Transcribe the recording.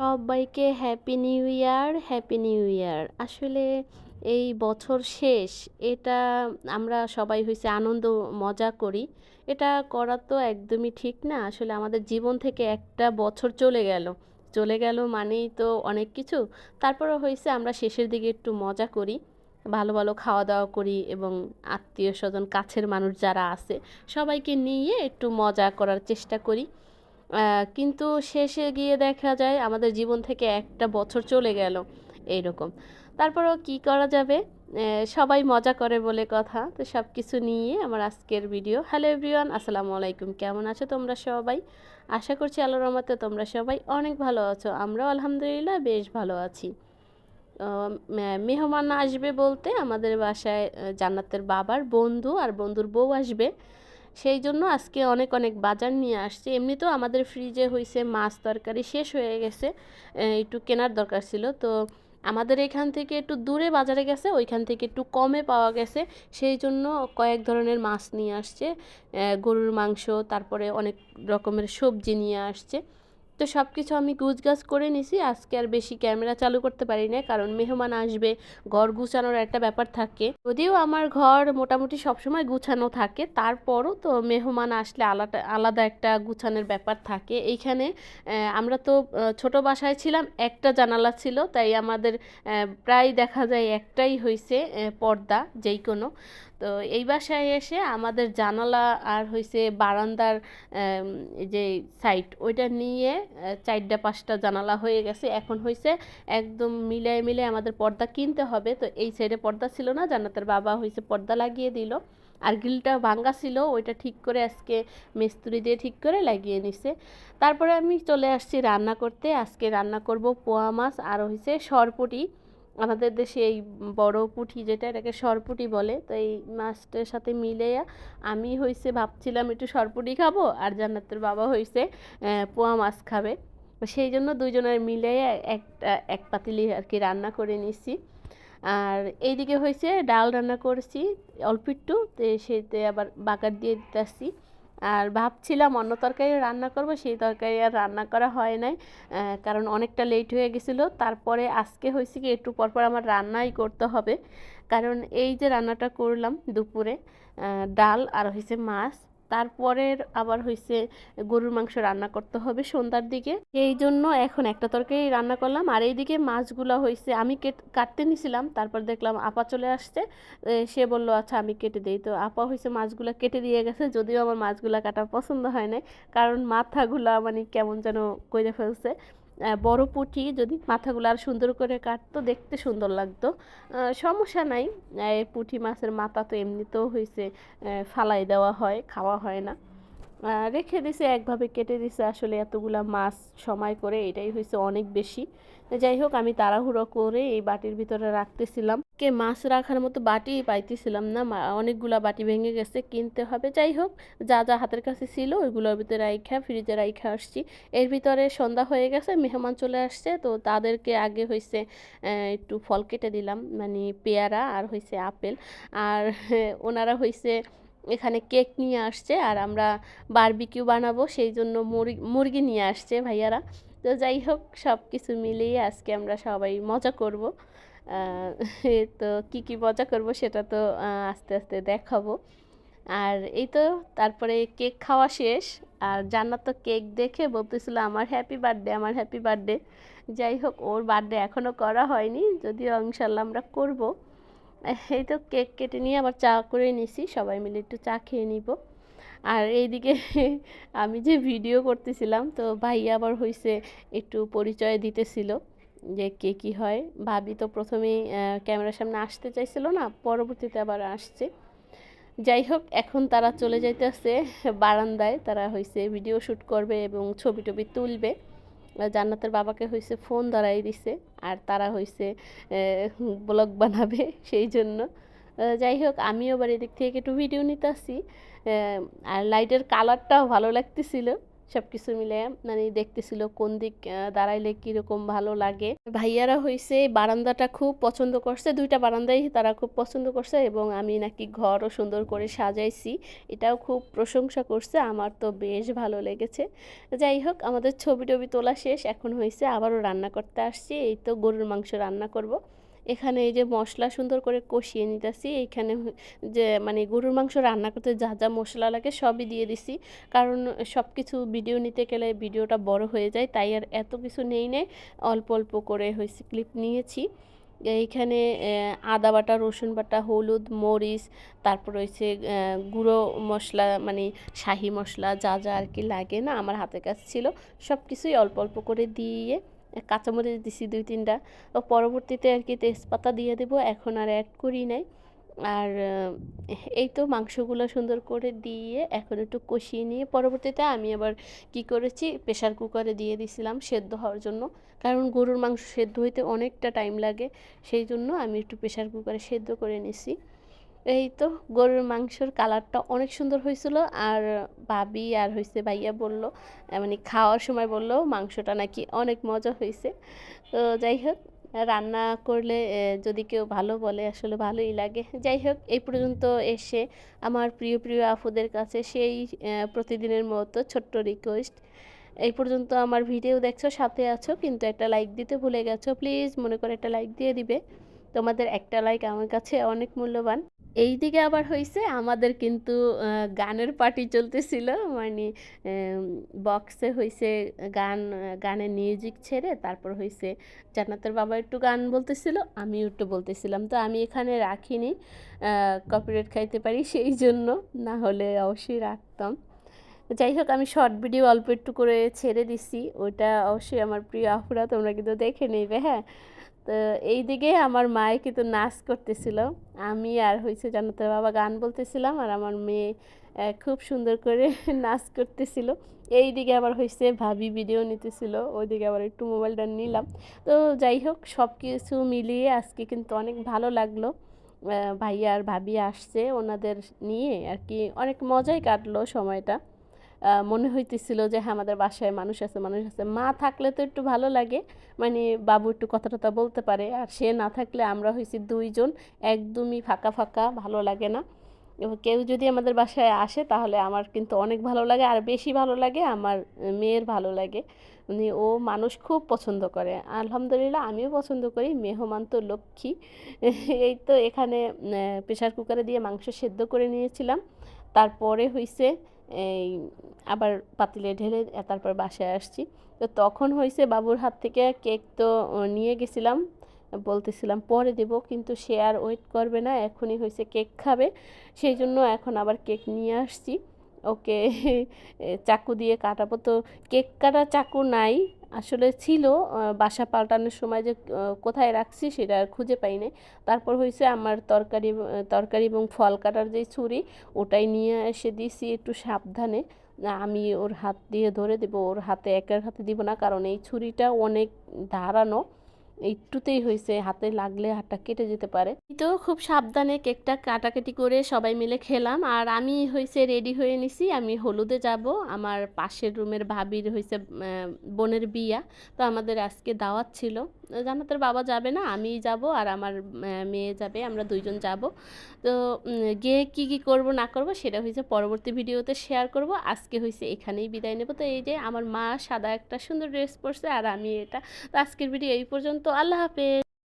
সবাইকে happy new year happy new year আসলে এই বছর শেষ, এটা আমরা সবাই হয়েছে আনন্দ, মজা করি। এটা করা তো একদমই ঠিক না। আসলে আমাদের জীবন থেকে একটা বছর চলে গেল। চলে গেল মানেই তো অনেক কিছু। তারপরে হয়েছে আমরা শেষের দিকে একটু মজা করি, ভালো ভালো খাওয়া দাওয়া করি এবং আত্মীয় স্বজন কাছের মানুষ যারা আছে, সবাইকে নিয়ে একটু মজা করার চেষ্টা করি। কিন্তু শেষে গিয়ে দেখা যায় আমাদের জীবন থেকে একটা বছর চলে গেল এইরকম। তারপরেও কি করা যাবে? সবাই মজা করে বলে কথা। তো সব কিছু নিয়ে আমার আজকের ভিডিও। হ্যালো এভরিওয়ান, আসসালামু আলাইকুম। কেমন আছো তোমরা সবাই? আশা করছি আল্লাহর রহমতে তোমরা সবাই অনেক ভালো আছো। আমরাও আলহামদুলিল্লাহ বেশ ভালো আছি। মেহমান আসবে বলতে আমাদের বাসায় জান্নাতের বাবার বন্ধু আর বন্ধুর বউ আসবে। সেই জন্য আজকে অনেক অনেক বাজার নিয়ে আসছে। এমনিতেও আমাদের ফ্রিজে হয়েছে মাছ তরকারি শেষ হয়ে গেছে একটু কেনার দরকার ছিল। তো আমাদের এখান থেকে একটু দূরে বাজারে গেছে, ওইখান থেকে একটু কমে পাওয়া গেছে। সেই জন্য কয়েক ধরনের মাছ নিয়ে আসছে গরুর মাংস, তারপরে অনেক রকমের সবজি নিয়ে আসছে। তো সব কিছু আমি গুছগাছ করে নিছি। আজকে আর বেশি ক্যামেরা চালু করতে পারি না কারণ মেহমান আসবে, ঘর গুছানোর একটা ব্যাপার থাকে। যদিও আমার ঘর মোটামুটি সবসময় গুছানো থাকে, তারপরও তো মেহমান আসলে আলাদা আলাদা একটা গুছানোর ব্যাপার থাকে। এইখানে আমরা তো ছোট বাসায় ছিলাম, একটা জানালা ছিল, তাই আমাদের প্রায় দেখা যায় একটাই হয়েছে পর্দা, যেই কোনো। তো এই বাসায় এসে আমাদের জানালা আর হয়েছে বারান্দার যে সাইড ওইটা নিয়ে চারটা পাঁচটা জানালা হয়ে গেছে। এখন হয়েছে একদম মিলায় মিলে আমাদের পর্দা কিনতে হবে। তো এই সাইডে পর্দা ছিল না, জান্নাতের বাবা হয়েছে পর্দা লাগিয়ে দিল। আর গ্রিলটা ভাঙ্গা ছিল, ওইটা ঠিক করে আজকে মিস্ত্রি দিয়ে ঠিক করে লাগিয়ে নিছে। তারপরে আমি চলে আসছি রান্না করতে। আজকে রান্না করব পোয়া মাছ আর হয়েছে সরপুটি। আমাদের দেশে এই বড় পুঁটি যেটা এটাকে সরপুটি বলে, তো এই মাছটার সাথে মিলে আমি হয়েছে ভাবছিলাম একটু সরপুটি খাব আর জান্নাতের বাবা হয়েছে পোয়া মাছ খাবে। সেই জন্য দুজনের মিলে একটা, এক পাতিলি আর কি রান্না করে নিছি। আর এইদিকে হয়েছে ডাল রান্না করেছি, অল্প একটু, তো সেতে আবার বাকার দিয়ে দিতেছি। আর ভাবছিলাম অন্য তরকারি রান্না করব, সেই তরকারি আর রান্না করা হয় নাই কারণ অনেকটা লেট হয়ে গেছিল। তারপরে আজকে হয়েছে কি, একটু পরপর আমার রান্নাই করতে হবে। কারণ এই যে রান্নাটা করলাম দুপুরে ডাল আর হয়েছে মাছ তারপরের আবার হয়েছে গরুর মাংস রান্না করতে হবে সন্ধ্যার দিকে। এই জন্য এখন একটা তরকারি রান্না করলাম। আর এইদিকে মাছগুলো হয়েছে আমি কাটতে নিছিলাম, তারপর দেখলাম আপা চলে আসছে। সে বলল আচ্ছা আমি কেটে দিই। তো আপা হয়েছে মাছগুলো কেটে দিয়ে গেছে, যদিও আমার মাছগুলো কাটা পছন্দ হয় না কারণ মাথাগুলা মানে কেমন যেন কইরে ফেলছে। বড় পুঁটি যদি মাথাগুলো আর সুন্দর করে কাটতো, দেখতে সুন্দর লাগতো। সমস্যা নাই। পুঁটি মাছের মাথা তো এমনিতেও হয়েছে ফালাই দেওয়া হয়, খাওয়া হয় না। রেখে দিছে, একভাবে কেটে দিছে। আসলে এতগুলা মাছ সময় করে এটাই হয়েছে অনেক বেশি। যাই হোক, আমি তাড়াহুড়ো করে এই বাটির ভিতরে রাখতেছিলাম। কে মাছ রাখার মতো বাটি পাইতেছিলাম না অনেকগুলা বাটি ভেঙে গেছে, কিনতে হবে। যাই হোক, যা যা হাতের কাছে ছিল, ওইগুলোর ভিতরে রাইখা, ফ্রিজে রাইখা আসছি। এর ভিতরে সন্ধ্যা হয়ে গেছে, মেহমান চলে আসছে, তো তাদেরকে আগে হয়েছে একটু ফল কেটে দিলাম মানে পেয়ারা আর হয়েছে আপেল। আর ওনারা হয়েছে এখানে কেক নিয়ে আসছে, আর আমরা বারবিকিউ বানাবো, সেই জন্য মুরগি মুরগি নিয়ে আসছে ভাইয়ারা। তো যাই হোক সব কিছু মিলিয়ে আজকে আমরা সবাই মজা করব। তো কি কি মজা করব সেটা তো আস্তে আস্তে দেখাবো। আর এই তো, তারপরে কেক খাওয়া শেষ। আর জান্নাত তো কেক দেখে বলতেছিল, আমার হ্যাপি বার্থডে আমার হ্যাপি বার্থডে যাই হোক, ওর বার্থডে এখনও করা হয়নি, যদিও ইনশাল্লাহ আমরা করব। এই তো, কেক কেটে নিয়ে আবার চা করে নিছি, সবাই মিলে একটু চা খেয়ে নিব। আর এইদিকে আমি যে ভিডিও করতেছিলাম, তো ভাইয়া আবার হয়েছে একটু পরিচয় দিতেছিল যে কে কী হয়। ভাবি তো প্রথমেই ক্যামেরার সামনে আসতে চাইছিল না, পরবর্তীতে আবার আসছে। যাই হোক, এখন তারা চলে যাইতেছে বারান্দায়, তারা হয়েছে ভিডিও শ্যুট করবে এবং ছবি টবি তুলবে। জান্নাতের বাবাকে হয়েছে ফোন ধরাই দিছে, আর তারা হয়েছে ব্লগ বানাবে, সেই জন্য। যাই হোক, আমিও এবার এদিক থেকে একটু ভিডিও নিতে আসি। আর লাইটের কালারটাও ভালো লাগতেছিল। সব কিছু মিলে মানে দেখতেছিল কোন দিক দাঁড়াইলে কীরকম ভালো লাগে। ভাইয়ারা হয়েছে বারান্দাটা খুব পছন্দ করছে, দুইটা বারান্দাই তারা খুব পছন্দ করছে এবং আমি নাকি ঘরও সুন্দর করে সাজাইছি। এটাও খুব প্রশংসা করছে, আমার তো বেশ ভালো লেগেছে। যাই হোক, আমাদের ছবি টবি তোলা শেষ, এখন হয়েছে আবারও রান্না করতে আসছি, এই তো গরুর মাংস রান্না করব। এখানে এই যে মশলা সুন্দর করে কষিয়ে নিতেছি। এইখানে যে মানে গরুর মাংস রান্না করতে যা যা মশলা লাগে সবই দিয়ে দিছি। কারণ সব কিছু ভিডিও নিতে গেলে ভিডিওটা বড় হয়ে যায়, তাই আর এত কিছু নেই নেই অল্প অল্প করে হয়েছে ক্লিপ নিয়েছি। এইখানে আদা বাটা, রসুন বাটা, হলুদ, মরিচ, তারপর হয়েছে গুঁড়ো মশলা মানে শাহি মশলা যা যা আর কি লাগে না আমার হাতের কাছে ছিল সব কিছুই অল্প অল্প করে দিয়ে কাঁচামরিচ দিছি দুই তিনটা। পরবর্তীতে আর কি তেজপাতা দিয়ে দেবো, এখন আর অ্যাড করি নাই। আর এই তো মাংসগুলো সুন্দর করে দিয়ে এখন একটু কষিয়ে নিয়ে পরবর্তীতে আমি আবার কি করেছি প্রেশার কুকারে দিয়ে দিয়েছিলাম সেদ্ধ হওয়ার জন্য। কারণ গরুর মাংস সেদ্ধ হইতে অনেকটা টাইম লাগে, সেই জন্য আমি একটু প্রেশার কুকারে সেদ্ধ করে নিছি। এই তো গরুর মাংসর কালারটা অনেক সুন্দর হয়েছিল আর ভাবি আর হয়েছে ভাইয়া বলল মানে খাওয়ার সময় বলল মাংসটা নাকি অনেক মজা হয়েছে। তো যাই হোক, রান্না করলে যদি কেউ ভালো বলে আসলে ভালোই লাগে। যাই হোক, এই পর্যন্ত এসে আমার প্রিয় প্রিয় আপুদের কাছে সেই প্রতিদিনের মতো ছোট্ট রিকোয়েস্ট এই পর্যন্ত আমার ভিডিও দেখছ, সাথে আছো, কিন্তু একটা লাইক দিতে ভুলে গেছো। প্লিজ মনে করে একটা লাইক দিয়ে দিবে। তোমাদের একটা লাইক আমার কাছে অনেক মূল্যবান। এই দিকে আবার হয়েছে আমাদের কিন্তু গানের পার্টি চলতেছিল। মানে বক্সে হয়েছে গান গানের মিউজিক ছেড়ে, তারপর হয়েছে জান্নাতের বাবা একটু গান বলতেছিল, আমিও একটু বলতেছিলাম। তো আমি এখানে রাখিনি কপিরাইট খাইতে পারি সেই জন্য, না হলে অবশ্যই রাখতাম। যাই হোক, আমি শর্ট ভিডিও অল্প একটু করে ছেড়ে দিছি ওটা অবশ্যই আমার প্রিয় আপুরা তোমরা কিন্তু দেখে নেবে হ্যাঁ? তো এই দিকে আমার মায়ে কিন্তু নাচ করতেছিল। আমি আর হয়েছে জান্নাতের বাবা গান বলতেছিলাম আর আমার মেয়ে খুব সুন্দর করে নাচ করতেছিল। এই দিকে আবার হয়েছে ভাবি ভিডিও নিতেছিল ওইদিকে আবার একটু মোবাইলটা নিলাম। তো যাই হোক সব কিছু মিলিয়ে আজকে কিন্তু অনেক ভালো লাগল। ভাইয়া আর ভাবি আসছে ওনাদের নিয়ে আর কি, অনেক মজাই কাটলো সময়টা। মনে হইতেছিল যে হ্যাঁ আমাদের বাসায় মানুষ আছে মানুষ আছে। মা থাকলে তো একটু ভালো লাগে। মানে বাবু একটু কথা টথা বলতে পারে। আর সে না থাকলে আমরা হয়েছি দুইজন, একদমই ফাঁকা ফাঁকা, ভালো লাগে না। এবং কেউ যদি আমাদের বাসায় আসে, তাহলে আমার কিন্তু অনেক ভালো লাগে। আর বেশি ভালো লাগে আমার মেয়ের ভালো লাগে। মানে ও মানুষ খুব পছন্দ করে। আলহামদুলিল্লাহ, আমিও পছন্দ করি। মেহমান তো লক্ষ্মী। এই তো এখানে প্রেশার কুকারে দিয়ে মাংস সেদ্ধ করে নিয়েছিলাম। তারপরে হইছে এই আবার পাতিলে ঢেলে তারপর বাসায় আসছি। তো তখন হয়েছে বাবুর হাত থেকে কেক তো নিয়ে গেছিলাম। বলতেছিলাম, পরে দেব। কিন্তু সে আর ওয়েট করবে না, এখনই হয়েছে কেক খাবে। সেই জন্য এখন আবার কেক নিয়ে আসছি। ওকে চাকু দিয়ে কাটাবো। তো কেক কাটা চাকু নাই। আসলে ছিল বাসা পাল্টানোর সময় যে কোথায় রাখছি সেটা আর খুঁজে পাই নাই। তারপর হয়েছে আমার তরকারি তরকারি এবং ফল কাটার যে ছুরি, ওটাই নিয়ে এসে দিছি একটু সাবধানে। আমি ওর হাত দিয়ে ধরে দেবো, ওর হাতে একের হাতে দিব না, কারণ এই ছুরিটা অনেক ধারানো। একটুতেই হয়েছে, হাতে লাগলে হাতটা কেটে যেতে পারে। তো খুব সাবধানে কেকটা কাটাকাটি করে সবাই মিলে খেলাম। আর আমি হয়েছে রেডি হয়ে নিছি, আমি হলুদে যাব। আমার পাশের রুমের ভাবির হয়েছে বোনের বিয়া। তো আমাদের আজকে দাওয়াত ছিল। জানাতের বাবা যাবে না, আমিই যাব আর আমার মেয়ে যাবে, আমরা দুইজন যাব। তো গিয়ে কি কি করব, না করব, সেটা হয়েছে পরবর্তী ভিডিওতে শেয়ার করব। আজকে হয়েছে এখানেই বিদায় নেব। তো এই যে আমার মা সাদা একটা সুন্দর ড্রেস পরছে আর আমি এটা। তো আজকের ভিডিও এই পর্যন্ত। আল্লাহ হাফেজ।